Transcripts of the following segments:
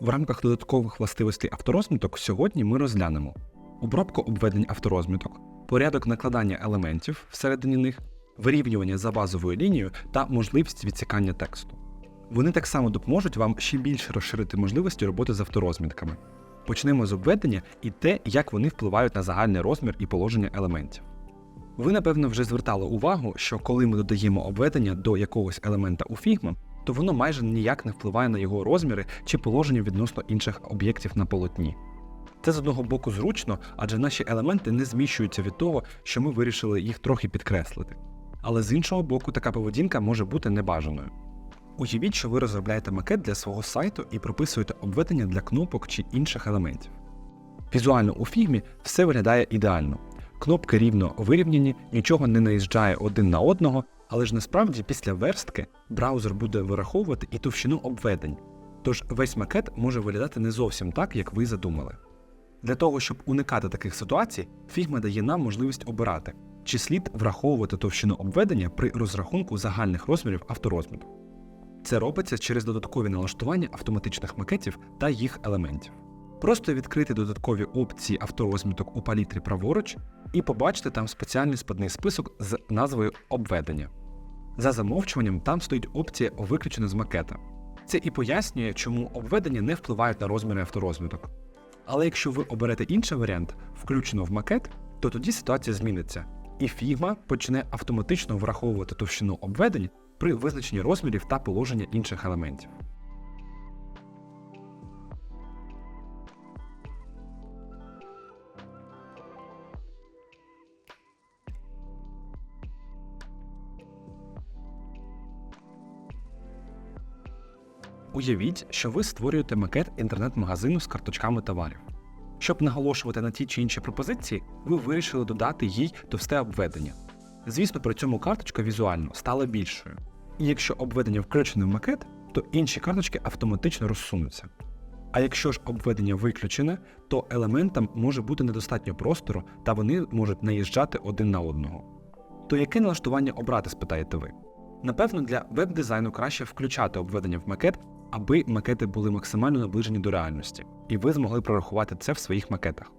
В рамках додаткових властивостей авторозміток сьогодні ми розглянемо обробку обведень авторозміток, порядок накладання елементів всередині них, вирівнювання за базовою лінією та можливість відсікання тексту. Вони так само допоможуть вам ще більше розширити можливості роботи з авторозмітками. Почнемо з обведення і те, як вони впливають на загальний розмір і положення елементів. Ви, напевно, вже звертали увагу, що коли ми додаємо обведення до якогось елемента у Figma, то воно майже ніяк не впливає на його розміри чи положення відносно інших об'єктів на полотні. Це з одного боку зручно, адже наші елементи не зміщуються від того, що ми вирішили їх трохи підкреслити. Але з іншого боку, така поведінка може бути небажаною. Уявіть, що ви розробляєте макет для свого сайту і прописуєте обведення для кнопок чи інших елементів. Візуально у фігмі все виглядає ідеально. Кнопки рівно вирівняні, нічого не наїжджає один на одного, але ж насправді після верстки браузер буде вираховувати і товщину обведень. Тож весь макет може виглядати не зовсім так, як ви задумали. Для того, щоб уникати таких ситуацій, Figma дає нам можливість обирати, чи слід враховувати товщину обведення при розрахунку загальних розмірів авторозміту. Це робиться через додаткові налаштування автоматичних макетів та їх елементів. Просто відкрити додаткові опції авторозміток у палітрі праворуч і побачите там спеціальний складний список з назвою обведення. За замовчуванням там стоїть опція виключено з макета. Це і пояснює, чому обведення не впливають на розміри авторозміток. Але якщо ви оберете інший варіант, включено в макет, то тоді ситуація зміниться, і Figma почне автоматично враховувати товщину обведень при визначенні розмірів та положення інших елементів. Уявіть, що ви створюєте макет інтернет-магазину з карточками товарів. Щоб наголошувати на ті чи інші пропозиції, ви вирішили додати їй товсте обведення. Звісно, при цьому карточка візуально стала більшою. І якщо обведення включене в макет, то інші карточки автоматично розсунуться. А якщо ж обведення виключене, то елементам може бути недостатньо простору та вони можуть наїжджати один на одного. То яке налаштування обрати, спитаєте ви? Напевно, для веб-дизайну краще включати обведення в макет, аби макети були максимально наближені до реальності, і ви змогли прорахувати це в своїх макетах.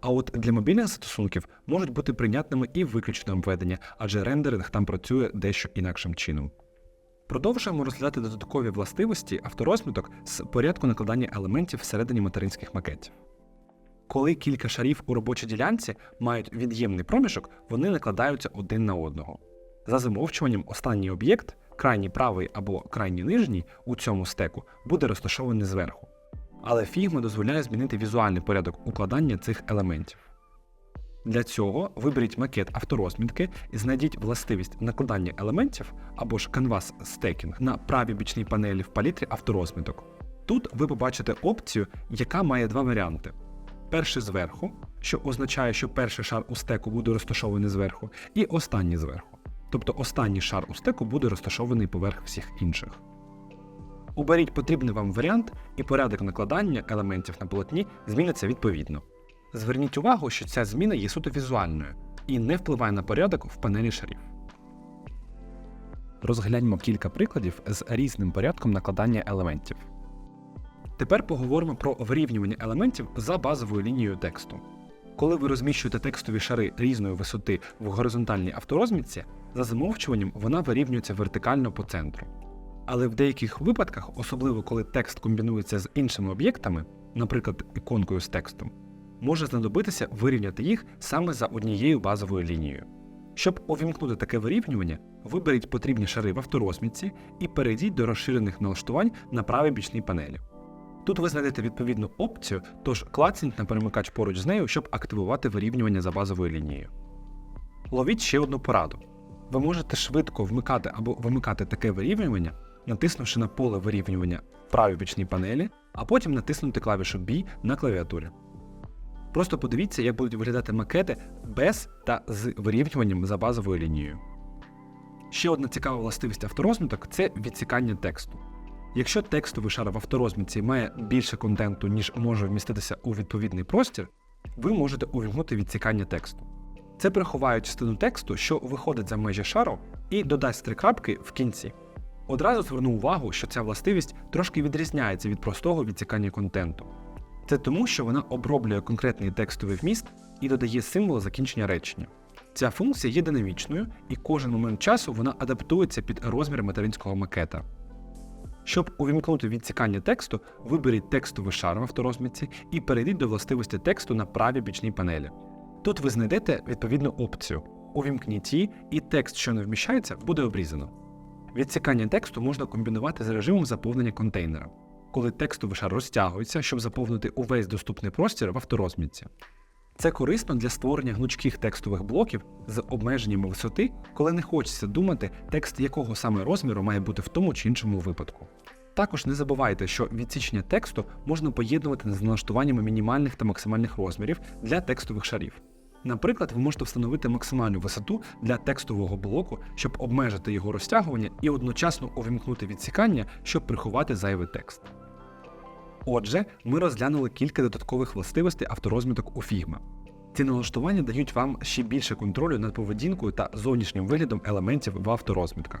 А от для мобільних застосунків можуть бути прийнятними і виключені обведення, адже рендеринг там працює дещо інакшим чином. Продовжуємо розглядати додаткові властивості авторозміток з порядку накладання елементів всередині материнських макетів. Коли кілька шарів у робочій ділянці мають від'ємний проміжок, вони накладаються один на одного. За замовчуванням, останній об'єкт, крайній правий або крайній нижній у цьому стеку, буде розташований зверху. Але Figma дозволяє змінити візуальний порядок укладання цих елементів. Для цього виберіть макет авторозмітки і знайдіть властивість накладання елементів або ж Canvas Stacking на правій бічній панелі в палітрі авторозміток. Тут ви побачите опцію, яка має два варіанти: перший зверху, що означає, що перший шар у стеку буде розташований зверху, і останній зверху. Тобто останній шар у стеку буде розташований поверх всіх інших. Оберіть потрібний вам варіант, і порядок накладання елементів на полотні зміниться відповідно. Зверніть увагу, що ця зміна є суто візуальною і не впливає на порядок в панелі шарів. Розгляньмо кілька прикладів з різним порядком накладання елементів. Тепер поговоримо про вирівнювання елементів за базовою лінією тексту. Коли ви розміщуєте текстові шари різної висоти в горизонтальній авторозмітці, за замовчуванням вона вирівнюється вертикально по центру. Але в деяких випадках, особливо коли текст комбінується з іншими об'єктами, наприклад, іконкою з текстом, може знадобитися вирівняти їх саме за однією базовою лінією. Щоб увімкнути таке вирівнювання, виберіть потрібні шари в авторозмітці і перейдіть до розширених налаштувань на правій бічній панелі. Тут ви знайдете відповідну опцію, тож клацніть на перемикач поруч з нею, щоб активувати вирівнювання за базовою лінією. Ловіть ще одну пораду. Ви можете швидко вмикати або вимикати таке вирівнювання, натиснувши на поле вирівнювання в правій бічній панелі, а потім натиснути клавішу B на клавіатурі. Просто подивіться, як будуть виглядати макети без та з вирівнюванням за базовою лінією. Ще одна цікава властивість авторозміток це відсікання тексту. Якщо текстовий шар в авторозмітці має більше контенту, ніж може вміститися у відповідний простір, ви можете увімкнути відсікання тексту. Це приховає частину тексту, що виходить за межі шару, і додасть три крапки в кінці. Одразу зверну увагу, що ця властивість трошки відрізняється від простого відсікання контенту. Це тому, що вона оброблює конкретний текстовий вміст і додає символ закінчення речення. Ця функція є динамічною, і кожен момент часу вона адаптується під розмір материнського макета. Щоб увімкнути відсікання тексту, виберіть текстовий шар в авторозмітці і перейдіть до властивості тексту на правій бічній панелі. Тут ви знайдете відповідну опцію. Увімкніть її, і текст, що не вміщається, буде обрізано. Відсікання тексту можна комбінувати з режимом заповнення контейнера, коли текстовий шар розтягується, щоб заповнити увесь доступний простір в авторозмітці. Це корисно для створення гнучких текстових блоків з обмеженнями висоти, коли не хочеться думати, текст якого саме розміру має бути в тому чи іншому випадку. Також не забувайте, що відсічення тексту можна поєднувати з налаштуваннями мінімальних та максимальних розмірів для текстових шарів. Наприклад, ви можете встановити максимальну висоту для текстового блоку, щоб обмежити його розтягування і одночасно увімкнути відсікання, щоб приховати зайвий текст. Отже, ми розглянули кілька додаткових властивостей авторозміток у Figma. Ці налаштування дають вам ще більше контролю над поведінкою та зовнішнім виглядом елементів в авторозмітках.